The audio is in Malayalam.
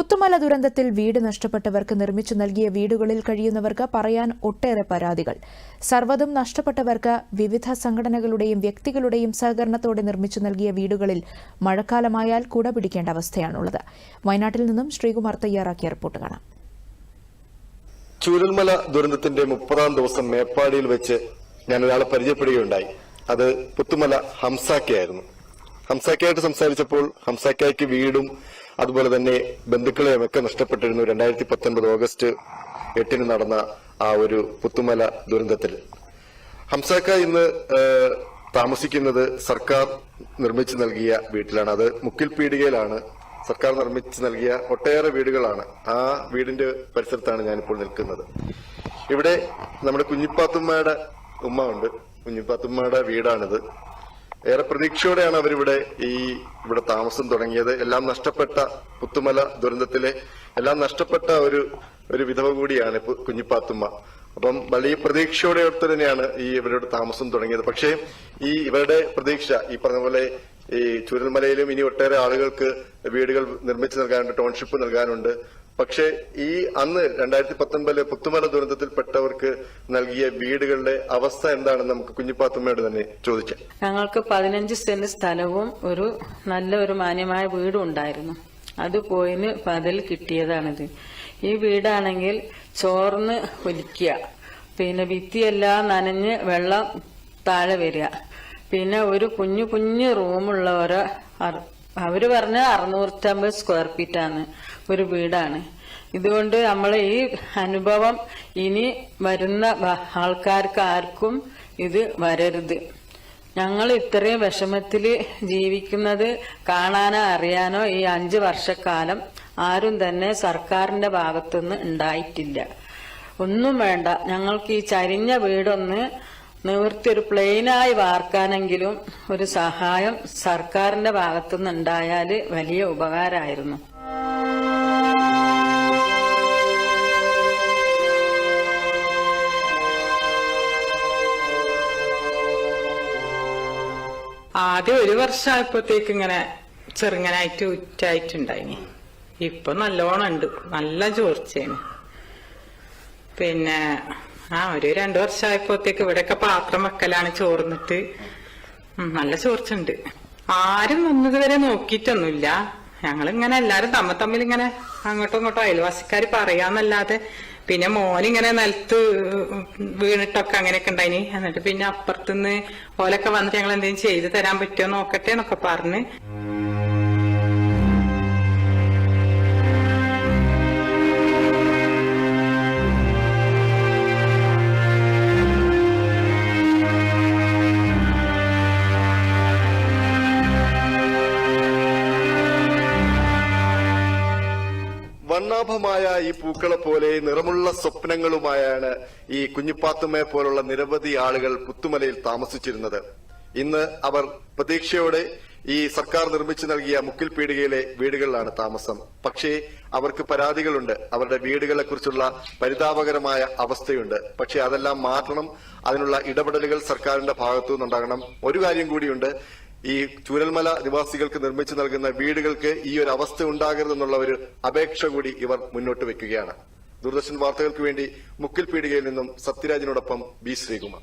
പുത്തുമല ദുരന്തത്തിൽ വീട് നഷ്ടപ്പെട്ടവർക്ക് നിർമ്മിച്ചു നൽകിയ വീടുകളിൽ കഴിയുന്നവർക്ക് പറയാൻ ഒട്ടേറെ പരാതികൾ. സർവതും നഷ്ടപ്പെട്ടവർക്ക് വിവിധ സംഘടനകളുടെയും വ്യക്തികളുടെയും സഹകരണത്തോടെ നിർമ്മിച്ചു നൽകിയ വീടുകളിൽ മഴക്കാലമായാൽ കുട പിടിക്കേണ്ട അവസ്ഥയാണുള്ളത്. വയനാട്ടിൽ നിന്നും ശ്രീകുമാർ തയ്യാറാക്കിയ റിപ്പോർട്ട് കാണാം. ചൂരൽമല ദുരന്തത്തിന്റെ മുപ്പതാം ദിവസം മേപ്പാടിയിൽ വെച്ച് ഞാൻ ഒരാളെ പരിചയപ്പെടുകയുണ്ടായി. അത് പുത്തുമല ഹംസാക്കയായിരുന്നു. ഹംസാക്കയായിട്ട് സംസാരിച്ചപ്പോൾ ഹംസാക്കയ്ക്ക് വീടും അതുപോലെ തന്നെ ബന്ധുക്കളെയും ഒക്കെ നഷ്ടപ്പെട്ടിരുന്നു രണ്ടായിരത്തി പത്തൊൻപത് ഓഗസ്റ്റ് എട്ടിന് നടന്ന ആ ഒരു പുത്തുമല ദുരന്തത്തിൽ. ഹംസാക്ക ഇന്ന് താമസിക്കുന്നത് സർക്കാർ നിർമ്മിച്ചു നൽകിയ വീട്ടിലാണ്. അത് മുക്കിൽ പീടികയിലാണ്. സർക്കാർ നിർമ്മിച്ചു നൽകിയ ഒട്ടേറെ വീടുകളാണ്. ആ വീടിന്റെ പരിസരത്താണ് ഞാനിപ്പോൾ നിൽക്കുന്നത്. ഇവിടെ നമ്മുടെ കുഞ്ഞിപ്പാത്തുമ്മയുടെ ഉമ്മ ഉണ്ട്. കുഞ്ഞിപ്പാത്തുമ്മയുടെ വീടാണിത്. ഏറെ പ്രതീക്ഷയോടെയാണ് അവരിവിടെ ഈ ഇവിടെ താമസം തുടങ്ങിയത്. എല്ലാം നഷ്ടപ്പെട്ട പുത്തുമല ദുരന്തത്തിലെ എല്ലാം നഷ്ടപ്പെട്ട ഒരു ഒരു വിധവ കൂടിയാണ് കുഞ്ഞിപ്പാത്തുമ്മ. അപ്പം വലിയ പ്രതീക്ഷയോടെ തന്നെയാണ് ഈ ഇവരുടെ താമസം തുടങ്ങിയത്. പക്ഷേ ഈ ഇവരുടെ പ്രതീക്ഷ ഈ പറഞ്ഞ പോലെ ഈ ചുരൽമലയിലും ഇനി ഒട്ടേറെ ആളുകൾക്ക് വീടുകൾ നിർമ്മിച്ചു നൽകാനുണ്ട് ടൗൺഷിപ്പ് നൽകാനുണ്ട്. പക്ഷേ ഈ അന്ന് രണ്ടായിരത്തി പത്തൊൻപതിലെ പുത്തുമല ദുരന്തത്തിൽപ്പെട്ടവർക്ക് നൽകിയ വീടുകളുടെ അവസ്ഥ എന്താണെന്ന് നമുക്ക് കുഞ്ഞിപ്പാത്തുമ്മയോട് തന്നെ ചോദിക്കാം. ഞങ്ങൾക്ക് പതിനഞ്ച് സെന്റ് സ്ഥലവും ഒരു നല്ല ഒരു മാന്യമായ വീടും ഉണ്ടായിരുന്നു. അത് പോയിന് പതിൽ കിട്ടിയതാണിത്. ഈ വീടാണെങ്കിൽ ചോർന്ന് ഒലിക്കുക. പിന്നെ ഭിത്തിയെല്ലാം നനഞ്ഞ് വെള്ളം താഴെ വരിക. പിന്നെ ഒരു കുഞ്ഞു കുഞ്ഞു റൂമുള്ളവരെ അവർ പറഞ്ഞ അറുന്നൂറ്റമ്പത് സ്ക്വയർ ഫീറ്റാണ് ഒരു വീടാണ്. ഇതുകൊണ്ട് നമ്മൾ ഈ അനുഭവം ഇനി വരുന്ന ആൾക്കാർക്ക് ആർക്കും ഇത് വരരുത്. ഞങ്ങൾ ഇത്രയും വിഷമത്തിൽ ജീവിക്കുന്നത് കാണാനോ അറിയാനോ ഈ അഞ്ച് വർഷക്കാലം ആരും തന്നെ സർക്കാരിന്റെ ഭാഗത്തുനിന്ന് ഉണ്ടായിട്ടില്ല. ഒന്നും വേണ്ട. ഞങ്ങൾക്ക് ഈ ചരിഞ്ഞ വീടൊന്ന് നിവർത്തി ഒരു പ്ലെയിനായി വാർക്കാനെങ്കിലും ഒരു സഹായം സർക്കാരിന്റെ ഭാഗത്തുനിന്ന് നിന്നുണ്ടായാൽ വലിയ ഉപകാരമായിരുന്നു. ആദ്യം ഒരു വർഷമായപ്പോഴത്തേക്ക് ഇങ്ങനെ ചെറുങ്ങനായിട്ട് ഉറ്റായിട്ടുണ്ടായിനി. ഇപ്പൊ നല്ലോണം ഉണ്ട് നല്ല ചോർച്ചയാണ്. പിന്നെ ആ ഒരു രണ്ടു വർഷമായപ്പോഴത്തേക്ക് ഇവിടെയൊക്കെ പാത്രം വെക്കലാണ് ചോർന്നിട്ട്. നല്ല ചോർച്ചുണ്ട് ആരും വന്നത് വരെ നോക്കിയിട്ടൊന്നുമില്ല. ഞങ്ങളിങ്ങനെ എല്ലാരും തമ്മിൽ തമ്മിൽ ഇങ്ങനെ അങ്ങോട്ടും ഇങ്ങോട്ടും അയൽവാസിക്കാർ പറയാന്നല്ലാതെ പിന്നെ മോനിങ്ങനെ നിലത്ത് വീണിട്ടൊക്കെ അങ്ങനെയൊക്കെ ഉണ്ടായിനി. എന്നിട്ട് പിന്നെ അപ്പുറത്തുനിന്ന് ഓലൊക്കെ വന്നിട്ട് ഞങ്ങൾ എന്തെങ്കിലും ചെയ്തു തരാൻ പറ്റുമോ നോക്കട്ടെ എന്നൊക്കെ പറഞ്ഞ്. വർണാഭമായ ഈ പൂക്കളെ പോലെ നിറമുള്ള സ്വപ്നങ്ങളുമായാണ് ഈ കുഞ്ഞിപ്പാത്തുമ്മയെ പോലുള്ള നിരവധി ആളുകൾ പുത്തുമലയിൽ താമസിച്ചിരുന്നത്. ഇന്ന് അവർ പ്രതീക്ഷയോടെ ഈ സർക്കാർ നിർമ്മിച്ചു നൽകിയ മുക്കിൽ പീടികയിലെ വീടുകളിലാണ് താമസം. പക്ഷേ അവർക്ക് പരാതികളുണ്ട്. അവരുടെ വീടുകളെ കുറിച്ചുള്ള പരിതാപകരമായ അവസ്ഥയുണ്ട്. പക്ഷേ അതെല്ലാം മാറ്റണം അതിനുള്ള ഇടപെടലുകൾ സർക്കാരിന്റെ ഭാഗത്തു നിന്നുണ്ടാകണം ഒരു കാര്യം കൂടിയുണ്ട്. ഈ ചൂരൽമല നിവാസികൾക്ക് നിർമ്മിച്ചു നൽകുന്ന വീടുകൾക്ക് ഈ ഒരു അവസ്ഥ ഉണ്ടാകരുതെന്നുള്ള ഒരു അപേക്ഷ കൂടി ഇവർ മുന്നോട്ട് വെക്കുകയാണ്. ദൂരദർശൻ വാർത്തകൾക്ക് വേണ്ടി മുക്കിൽ പീടികയിൽ നിന്നും സത്യരാജിനോടൊപ്പം ബി ശ്രീകുമാർ.